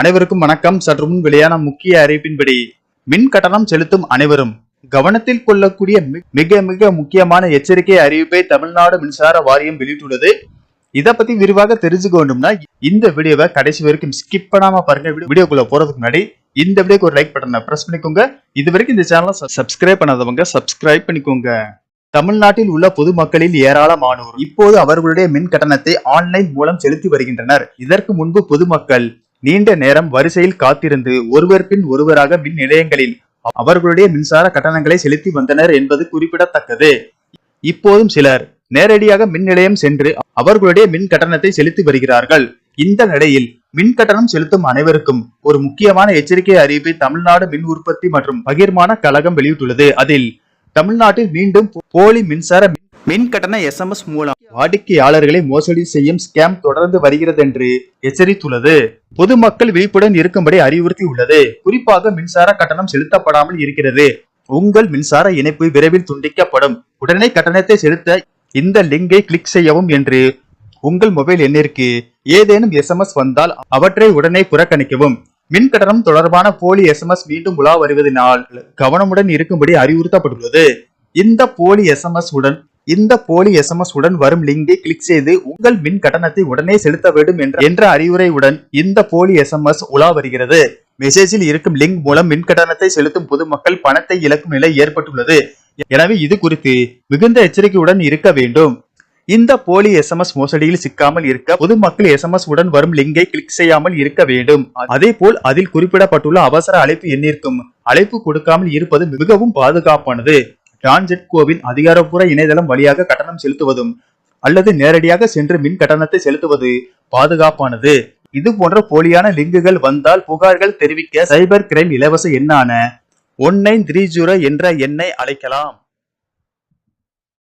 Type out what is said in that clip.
அனைவருக்கும் வணக்கம். சற்று முன் வெளியான முக்கிய அறிவிப்பின்படி மின் கட்டணம் செலுத்தும் அனைவரும் கவனத்தில் கொள்ளக்கூடிய மிக மிக முக்கியமான எச்சரிக்கை அறிவிப்பை தமிழ்நாடு மின்சார வாரியம் வெளியிட்டுள்ளது. இத பத்தி விரிவாக தெரிஞ்சுக்க வேண்டும்னா இந்த வீடியோவை கடைசி வரைக்கும் ஸ்கிப் பண்ணாம பாருங்க. வீடியோக்குள்ள போறதுக்கு முன்னாடி இந்த வீடியோக்கு ஒரு லைக் பட்டனை பிரஸ் பண்ணிக்கோங்க. இது வரைக்கும் இந்த சேனலை சப்ஸ்கிரைப் பண்ணாதவங்க சப்ஸ்கிரைப் பண்ணிக்கோங்க. தமிழ்நாட்டில் உள்ள பொதுமக்களில் ஏராளமானோர் இப்போது அவர்களுடைய மின் கட்டணத்தை ஆன்லைன் மூலம் செலுத்தி வருகின்றனர். இதற்கு முன்பு பொதுமக்கள் நீண்ட நேரம் வரிசையில் காத்திருந்து ஒருவர் பின் ஒருவராக மின் நிலையங்களில் அவர்களுடைய மின்சார கட்டணங்களை செலுத்தி வந்தனர் என்பது குறிப்பிடத்தக்கது. இப்போதும் சிலர் நேரடியாக மின் நிலையம் சென்று அவர்களுடைய மின் கட்டணத்தை செலுத்தி வருகிறார்கள். இந்த நிலையில் மின் கட்டணம் செலுத்தும் அனைவருக்கும் ஒரு முக்கியமான எச்சரிக்கை அறிவிப்பை தமிழ்நாடு மின் உற்பத்தி மற்றும் பகிர்மான கழகம் வெளியிட்டுள்ளது. அதில் தமிழ்நாட்டில் மீண்டும் போலி மின்சார மின் கட்டண எஸ்எம்எஸ் மூலம் வாடிக்கையாளர்களை மோசடி செய்யும் ஸ்கேம் தொடர்ந்து வருகிறது என்று எச்சரித்துள்ளது. பொதுமக்கள் விழிப்புடன் இருக்கும்படி அறிவுறுத்தி உள்ளது குறிப்பாக மின்சார கட்டணம் செலுத்தப்படாமல் இருக்கிறது. உங்கள் மின்சார இணைப்பு விரைவில் துண்டிக்கப்படும். உடனே கட்டணத்தை செலுத்த இந்த லிங்கை கிளிக் செய்யவும் என்று உங்கள் மொபைல் எண்ணிற்கு ஏதேனும் எஸ்எம்எஸ் வந்தால் அவற்றை உடனே புறக்கணிக்கவும். மின் கட்டணம் தொடர்பான போலி எஸ்எம்எஸ் மீண்டும் உலா வருவதனால் கவனமுடன் இருக்கும்படி அறிவுறுத்தப்பட்டுள்ளது. இந்த போலி எஸ்எம்எஸ் உடன் இந்த போலி எஸ்எம்எஸ் உடன் வரும் லிங்கை கிளிக் செய்து உங்கள் மின் கட்டணத்தை உடனே செலுத்த வேண்டும் என்ற என்ற அறிவுரையுடன் இந்த போலி எஸ்எம்எஸ் உலா வருகிறது. மெசேஜில் இருக்கும் லிங்க் மூலம் மின் கட்டணத்தை செலுத்தும் பொதுமக்கள் பணத்தை இழக்கும் நிலை ஏற்பட்டுள்ளது. எனவே இது குறித்து மிகுந்த எச்சரிக்கையுடன் இருக்க வேண்டும். இந்த போலி எஸ்எம்எஸ் மோசடியில் சிக்காமல் இருக்க பொதுமக்கள் எஸ்எம்எஸ் உடன் வரும் லிங்கை கிளிக் செய்யாமல் இருக்க வேண்டும். அதே போல் அதில் குறிப்பிடப்பட்டுள்ள அவசர அழைப்பு எண்ணிற்கும் அழைப்பு கொடுக்காமல் இருப்பது மிகவும் பாதுகாப்பானது. டான்ஜெட்கோவின் அதிகாரப்பூர்வ இணையதளம் வழியாக கட்டணம் செலுத்துவதும் அல்லது நேரடியாக சென்று மின் கட்டணத்தை செலுத்துவது பாதுகாப்பானது. இது போன்ற போலியான லிங்குகள் வந்தால் புகார்கள் தெரிவிக்க சைபர் கிரைம் இலவச எண்ணான ஒன் நைன் த்ரீ ஜீரோ என்ற எண்ணை அழைக்கலாம்.